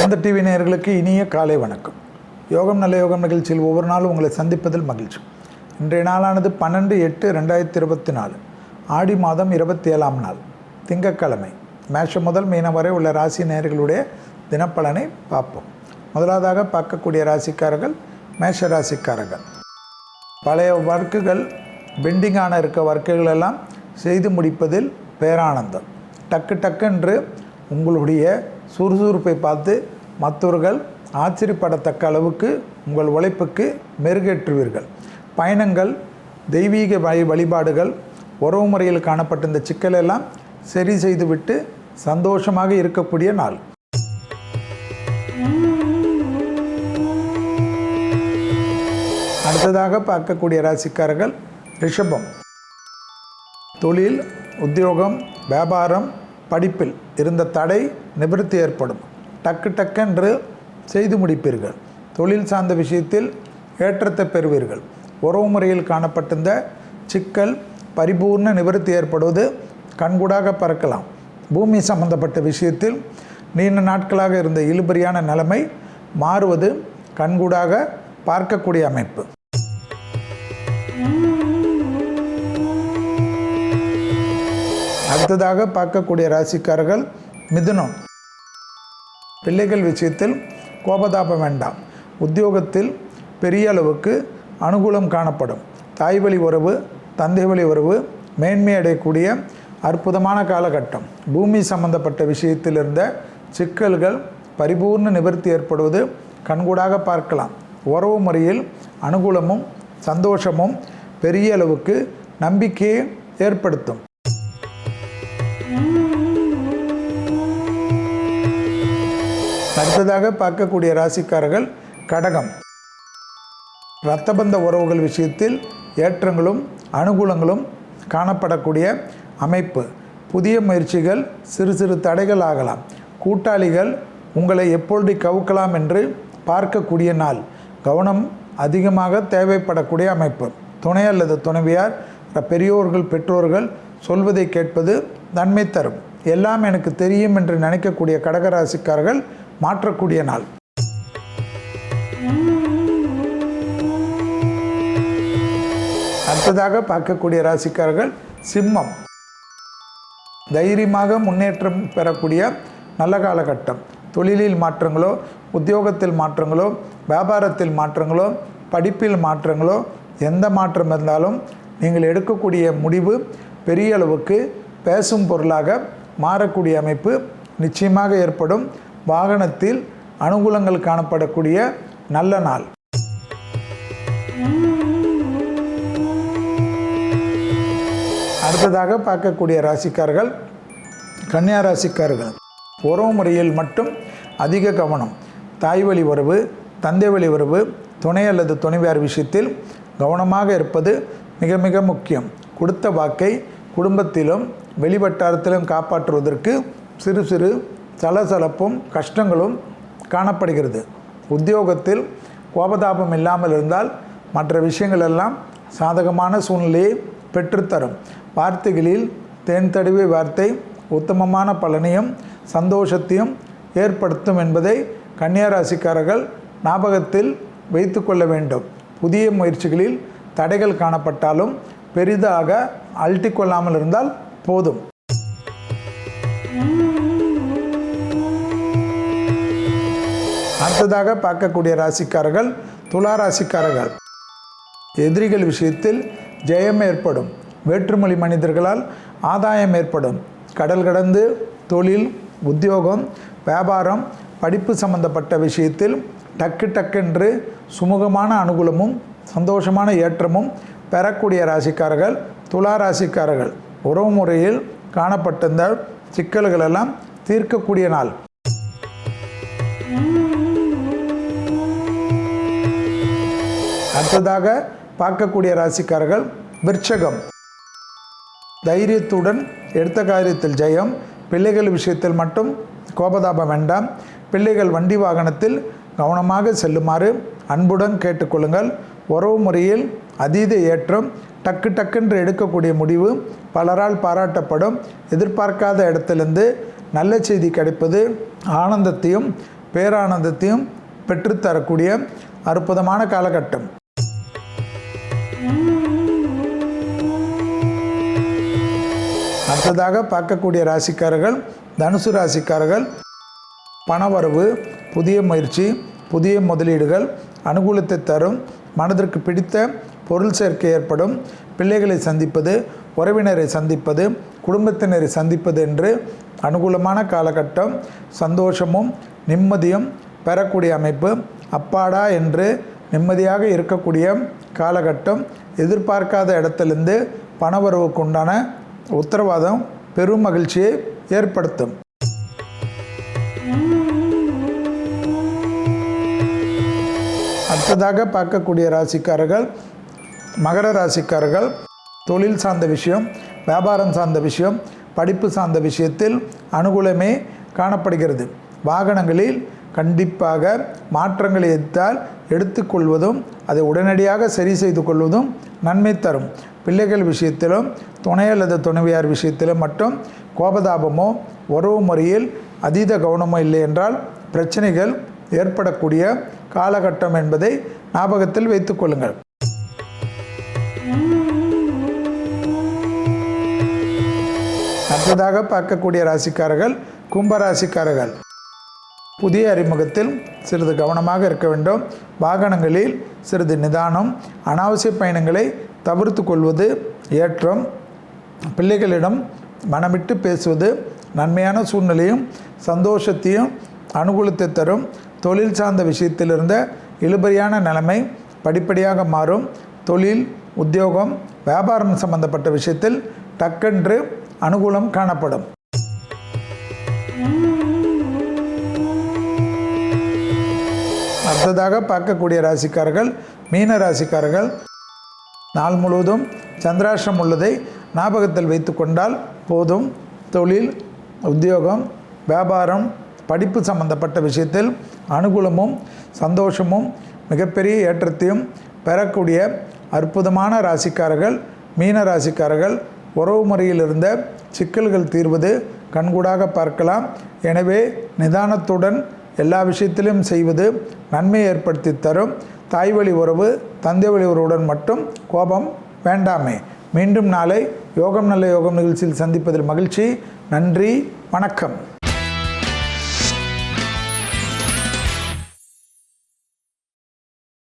சிறந்த டிவி நேயர்களுக்கு இனிய காலை வணக்கம். யோகம் நல்ல யோகம் நிகழ்ச்சியில் ஒவ்வொரு நாளும் உங்களை சந்திப்பதில் மகிழ்ச்சி. இன்றைய நாளானது பன்னெண்டு எட்டு ரெண்டாயிரத்தி இருபத்தி நாலு. ஆடி மாதம் இருபத்தி ஏழாம் நாள். திங்கட்கிழமை. மேஷம் முதல் மீனம் வரை உள்ள ராசி நேயர்களுடைய தினப்பலனை பார்ப்போம். முதலாவதாக பார்க்கக்கூடிய ராசிக்காரர்கள் மேஷ ராசிக்காரர்கள். பழைய ஒர்க்குகள் பெண்டிங்கான இருக்க ஒர்க்குகள் எல்லாம் செய்து முடிப்பதில் பேரானந்தம். டக்கு டக்குன்று உங்களுடைய சுறுசுறுப்பை பார்த்து மற்றவர்கள் ஆச்சரியப்படத்தக்க அளவுக்கு உங்கள் உழைப்புக்கு மெருகேற்றுவீர்கள். பயணங்கள் தெய்வீக வழி வழிபாடுகள் உறவு முறையில் காணப்பட்ட இந்த சிக்கலெல்லாம் சரி செய்துவிட்டு சந்தோஷமாக இருக்கக்கூடிய நாள். அடுத்ததாக பார்க்கக்கூடிய ராசிக்காரர்கள் ரிஷபம். தொழில் உத்தியோகம் வியாபாரம் படிப்பில் இருந்த தடை நிவர்த்தி ஏற்படும். டக்கு டக்கென்று செய்து முடிப்பீர்கள். தொழில் சார்ந்த விஷயத்தில் ஏற்றத்தை பெறுவீர்கள். உறவு முறையில் காணப்பட்டிருந்த சிக்கல் பரிபூர்ண நிவர்த்தி ஏற்படுவது கண்கூடாக பறக்கலாம். பூமி சம்பந்தப்பட்ட விஷயத்தில் நீண்ட நாட்களாக இருந்த இழுபறியான நிலைமை மாறுவது கண்கூடாக பார்க்கக்கூடிய அமைப்பு. அடுத்ததாக பார்க்கக்கூடிய ராசிக்காரர்கள் மிதுனம். பிள்ளைகள் விஷயத்தில் கோபதாபம் வேண்டாம். உத்தியோகத்தில் பெரிய அளவுக்கு அனுகூலம் காணப்படும். தாய் வழி உறவு தந்தை வழி உறவு மேன்மை அடையக்கூடிய அற்புதமான காலகட்டம். பூமி சம்பந்தப்பட்ட விஷயத்தில் இருந்த சிக்கல்கள் பரிபூர்ண நிவர்த்தி ஏற்படுவது கண்கூடாக பார்க்கலாம். உறவு முறையில் அனுகூலமும் சந்தோஷமும் பெரிய அளவுக்கு நம்பிக்கையை ஏற்படுத்தும். அடுத்ததாக பார்க்கக்கூடிய ராசிக்காரர்கள் கடகம். இரத்தபந்த உறவுகள் விஷயத்தில் ஏற்றங்களும் அனுகூலங்களும் காணப்படக்கூடிய அமைப்பு. புதிய முயற்சிகள் சிறு சிறு தடைகள் ஆகலாம். கூட்டாளிகள் உங்களை எப்பொழுது கவுக்கலாம் என்று பார்க்கக்கூடிய நாள். கவனம் அதிகமாக தேவைப்படக்கூடிய அமைப்பு. துணை அல்லது துணைவியார் பெரியோர்கள் பெற்றோர்கள் சொல்வதை கேட்பது நன்மை தரும். எல்லாம் எனக்கு தெரியும் என்று நினைக்கக்கூடிய கடகராசிக்காரர்கள் மாற்றக்கூடிய நாள். அடுத்ததாக பார்க்கக்கூடிய ராசிக்காரர்கள் சிம்மம். தைரியமாக முன்னேற்றம் பெறக்கூடிய நல்ல காலகட்டம். தொழிலில் மாற்றங்களோ உத்தியோகத்தில் மாற்றங்களோ வியாபாரத்தில் மாற்றங்களோ படிப்பில் மாற்றங்களோ எந்த மாற்றம் இருந்தாலும் நீங்கள் எடுக்கக்கூடிய முடிவு பெரிய அளவுக்கு பேசும் பொருளாக மாறக்கூடிய அமைப்பு நிச்சயமாக ஏற்படும். வாகனத்தில் அனுகூலங்கள் காணப்படக்கூடிய நல்ல நாள். அடுத்ததாக பார்க்கக்கூடிய ராசிக்காரர்கள் கன்னியா ராசிக்காரர்கள். உறவு முறையில் மட்டும் அதிக கவனம். தாய் வழி உறவு தந்தை வழி உறவு துணை அல்லது துணைவியார் விஷயத்தில் கவனமாக இருப்பது மிக மிக முக்கியம். கொடுத்த வாக்கை குடும்பத்திலும் வெளிவட்டாரத்திலும் காப்பாற்றுவதற்கு சிறு சிறு சலசலப்பும் கஷ்டங்களும் காணப்படுகிறது. உத்தியோகத்தில் கோபதாபம் இல்லாமல் இருந்தால் மற்ற விஷயங்கள் எல்லாம் சாதகமான சூழ்நிலையை பெற்றுத்தரும். வார்த்தைகளில் தேன் தடவை வார்த்தை உத்தமமான பலனையும் சந்தோஷத்தையும் ஏற்படுத்தும் என்பதை கன்னியாராசிக்காரர்கள் ஞாபகத்தில் வைத்து கொள்ள வேண்டும். புதிய முயற்சிகளில் தடைகள் காணப்பட்டாலும் பெரிதாக அழட்டிக்கொள்ளாமல் இருந்தால் போதும். அடுத்ததாக பார்க்கக்கூடிய ராசிக்காரர்கள் துலா ராசிக்காரர்கள். எதிரிகள் விஷயத்தில் ஜெயம் ஏற்படும். வேற்றுமொழி மனிதர்களால் ஆதாயம் ஏற்படும். கடல் கடந்து தொழில் உத்தியோகம் வியாபாரம் படிப்பு சம்பந்தப்பட்ட விஷயத்தில் டக்கு டக்கென்று சுமூகமான அனுகூலமும் சந்தோஷமான ஏற்றமும் பெறக்கூடிய ராசிக்காரர்கள் துலா ராசிக்காரர்கள். உறவு முறையில் காணப்பட்டிருந்த சிக்கல்களெல்லாம் தீர்க்கக்கூடிய நாள். அடுத்ததாக பார்க்கக்கூடிய ராசிக்காரர்கள் விருச்சகம். தைரியத்துடன் எடுத்த காரியத்தில் ஜெயம் பிள்ளைகள் விஷயத்தில் மட்டும் கோபதாபம் வேண்டாம். பிள்ளைகள் வண்டி வாகனத்தில் கவனமாக செல்லுமாறு அன்புடன் கேட்டுக்கொள்ளுங்கள். உறவு முறையில் அதீத ஏற்றம் டக்கு டக்குன்று எடுக்கக்கூடிய முடிவு பலரால் பாராட்டப்படும். எதிர்பார்க்காத இடத்திலிருந்து நல்ல செய்தி கிடைப்பது ஆனந்தத்தையும் பேரானந்தத்தையும் பெற்றுத்தரக்கூடிய அற்புதமான காலகட்டம். அடுத்ததாக பார்க்கக்கூடிய ராசிக்காரர்கள் தனுசு ராசிக்காரர்கள் பணவரவு புதிய முயற்சி புதிய முதலீடுகள் அனுகூலத்தை தரும் மனதிற்கு பிடித்த பொருள் சேர்க்கை ஏற்படும் பிள்ளைகளை சந்திப்பது உறவினரை சந்திப்பது குடும்பத்தினரை சந்திப்பது என்று அனுகூலமான காலகட்டம் சந்தோஷமும் நிம்மதியும் பெறக்கூடிய அமைப்பு அப்பாடா என்று நிம்மதியாக இருக்கக்கூடிய காலகட்டம் எதிர்பார்க்காத இடத்திலிருந்து பணவரவுக்கு உண்டான உத்தரவாதம் பெரும் மகிழ்ச்சியை ஏற்படுத்தும். அடுத்ததாக பார்க்கக்கூடிய ராசிக்காரர்கள் மகர ராசிக்காரர்கள் தொழில் சார்ந்த விஷயம் வியாபாரம் சார்ந்த விஷயம் படிப்பு சார்ந்த விஷயத்தில் அனுகூலமே காணப்படுகிறது. வாகனங்களில் கண்டிப்பாக மாற்றங்களை எடுத்தால் எடுத்துக்கொள்வதும் அதை உடனடியாக சரி செய்து கொள்வதும் நன்மை தரும். பிள்ளைகள் விஷயத்திலும் துணை அல்லது துணைவியார் விஷயத்திலும் மட்டும் கோபதாபமோ உறவு முறையில் அதீத கவனமோ இல்லை என்றால் பிரச்சனைகள் ஏற்படக்கூடிய காலகட்டம் என்பதை ஞாபகத்தில் வைத்துக் கொள்ளுங்கள். அடுத்ததாக பார்க்கக்கூடிய ராசிக்காரர்கள் கும்ப ராசிக்காரர்கள் புதிய அறிமுகத்தில் சிறிது கவனமாக இருக்க வேண்டும். வாகனங்களில் சிறிது நிதானம் அனாவசிய பயணங்களை தவிர்த்து கொள்வது ஏற்றம் பிள்ளைகளிடம் மனமிட்டு பேசுவது நன்மையான சூழ்நிலையும் சந்தோஷத்தையும் அனுகூலத்தை தரும். தொழில் சார்ந்த விஷயத்தில் இருந்த இழுபறியான நிலைமை படிப்படியாக மாறும். தொழில் உத்தியோகம் வியாபாரம் சம்பந்தப்பட்ட விஷயத்தில் டக்கென்று அனுகூலம் காணப்படும். அடுத்ததாக பார்க்கக்கூடிய ராசிக்காரர்கள் மீன ராசிக்காரர்கள் நாள் முழுவதும் சந்திராஷ்டிரம் உள்ளதை ஞாபகத்தில் வைத்து கொண்டால் போதும். தொழில் உத்தியோகம் வியாபாரம் படிப்பு சம்பந்தப்பட்ட விஷயத்தில் அனுகூலமும் சந்தோஷமும் மிகப்பெரிய ஏற்றத்தையும் பெறக்கூடிய அற்புதமான ராசிக்காரர்கள் மீன ராசிக்காரர்கள் உறவு முறையில் இருந்த சிக்கல்கள் தீர்வது கண்கூடாக பார்க்கலாம். எனவே நிதானத்துடன் எல்லா விஷயத்திலும் செய்வது நன்மை ஏற்படுத்தி தரும். தாய் வழி உறவு தந்தை வழி உறவுடன் மட்டும் கோபம் வேண்டாமே. மீண்டும் நாளை யோகம் நல்ல யோகம் நிகழ்ச்சியில் சந்திப்பதில் மகிழ்ச்சி. நன்றி வணக்கம்.